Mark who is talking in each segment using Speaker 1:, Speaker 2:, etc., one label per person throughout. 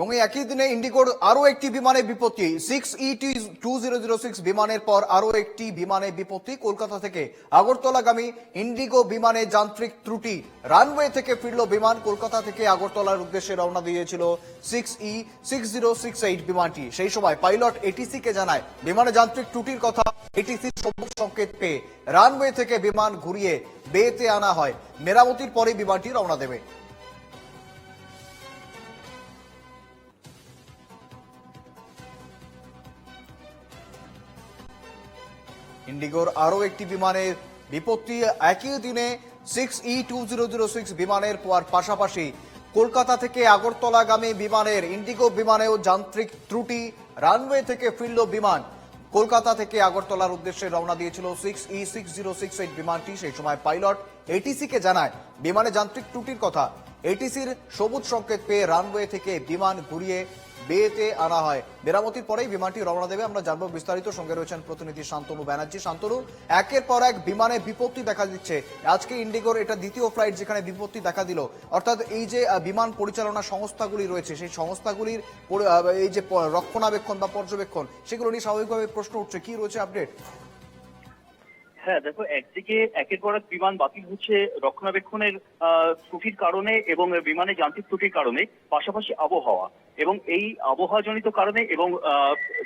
Speaker 1: এবং এই একই দিনে ইন্ডিগোর আরও একটি বিমানে বিপত্তি। Six eighty two zero zero six বিমানের পর আরও একটি বিমানে বিপত্তি কলকাতা থেকে। আগরতলাগামী ইন্ডিগো বিমানে যান্ত্রিক ত্রুটি রানওয়ে থেকে ফিরল বিমান। কলকাতা থেকে আগরতলার উদ্দেশ্যে রওনা দিয়েছিল six E six zero six eight বিমানটি। সেই সময় পাইলট এটিসি কে জানায় বিমানে যান্ত্রিক ত্রুটির কথা এটিসি সবুজ সংকেত পেয়ে রানওয়ে থেকে বিমান ঘুরিয়ে বেতে আনা হয়। মেরামতির পরে বিমানটি রওনা দেবে। ইন্ডিগোর আরও একটি বিমানের বিপত্তি একই দিনে six E two zero zero six বিমানের পর পাশাপাশি কলকাতা থেকে আগরতলাগামী বিমানের ইন্ডিগো বিমানেও যান্ত্রিক ত্রুটি, রানওয়ে থেকে ফিরল বিমান। কলকাতা থেকে আগরতলার উদ্দেশ্যে রওনা দিয়েছিল six E six zero six eight বিমানটি, সেই সময় পাইলট এটিসি কে জানায়, বিমানে যান্ত্রিক ত্রুটির কথা। এটিসির সবুজ সংকেত পেয়ে রানওয়ে থেকে বিমান ঘুরিয়ে বেতে আনা হয়। মেরামতির পরেই বিমানটি রওনা দেবে। আমরা জানব বিস্তারিত। সঙ্গে রয়েছেন প্রতিনিধি শান্তনু ব্যানার্জি। শান্তনু, একের পর এক বিমানে বিপত্তি দেখা দিচ্ছে। আজকে ইন্ডিগোর এটা দ্বিতীয় ফ্লাইট যেখানে বিপত্তি দেখা দিল। অর্থাৎ এই যে বিমান পরিচালনা সংস্থাগুলি রয়েছে, সেই সংস্থাগুলির এই যে রক্ষণাবেক্ষণ বা পর্যবেক্ষণ, সেগুলো নিয়ে স্বাভাবিকভাবে প্রশ্ন উঠছে। কি রয়েছে আপডেট?
Speaker 2: হ্যাঁ দেখো একদিকে একের পর এক বিমান বাতিল হচ্ছে রক্ষণাবেক্ষণের ত্রুটির কারণে এবং বিমানে যান্ত্রিক ত্রুটির কারণে, পাশাপাশি আবহাওয়া। এবং এই আবহাওয়াজনিত কারণে এবং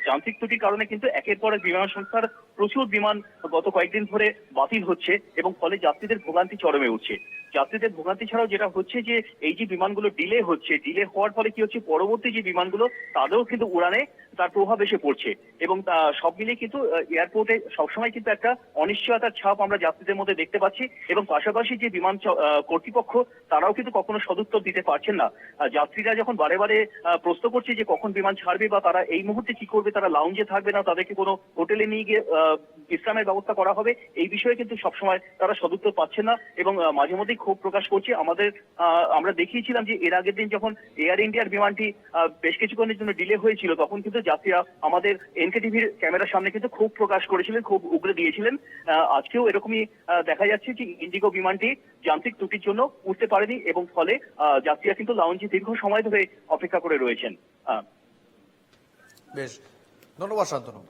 Speaker 2: যান্ত্রিক ত্রুটির কারণে কিন্তু একের পর এক বিমান সংস্থার প্রচুর বিমান গত কয়েকদিন ধরে বাতিল হচ্ছে এবং ফলে যাত্রীদের ভোগান্তি চরমে উঠছে। যাত্রীদের ভোগান্তি ছাড়াও যেটা হচ্ছে যে, এই যে বিমানগুলো ডিলে হচ্ছে ডিলে হওয়ার ফলে কি হচ্ছে, পরবর্তী যে বিমানগুলো, তাদেরও কিন্তু উড়ানে তার প্রভাব এসে পড়ছে। এবং সব মিলিয়ে কিন্তু এয়ারপোর্টে সবসময় কিন্তু একটা অনিশ্চয়তার ছাপ আমরা যাত্রীদের মধ্যে দেখতে পাচ্ছি এবং পাশাপাশি যে বিমান কর্তৃপক্ষ, তারাও কিন্তু কখনো সদুত্তর দিতে পারছেন না। যাত্রীরা যখন বারে বারে প্রশ্ন করছে যে কখন বিমান ছাড়বে বা তারা এই মুহূর্তে কি করবে, তারা লাউঞ্জে থাকবে না, তাদেরকে কোনো হোটেলে নিয়ে গিয়ে বিশ্রামের ব্যবস্থা করা হবে, এই বিষয়ে কিন্তু সবসময় তারা সদুত্তর পাচ্ছেন না এবং মাঝে মধ্যেই ক্ষোভ প্রকাশ করছে। আমাদের আমরা দেখিয়েছিলাম যে এর আগের দিন যখন এয়ার ইন্ডিয়ার বিমানটি বেশ কিছুক্ষণের জন্য ডিলে হয়েছিল, তখন কিন্তু যাত্রীরা আমাদের এনকে টিভির ক্যামেরার সামনে কিন্তু খুব প্রকাশ করেছিলেন, খুব উগ্রে দিয়েছিলেন। আজকেও এরকমই দেখা যাচ্ছে যে ইন্ডিগো বিমানটি যান্ত্রিক ত্রুটির জন্য উঠতে পারেনি এবং ফলে যাত্রীরা কিন্তু লাউঞ্জে দীর্ঘ সময় ধরে অপেক্ষা করে রয়েছেন।
Speaker 1: বেশ। ধন্যবাদ, শান্তনু।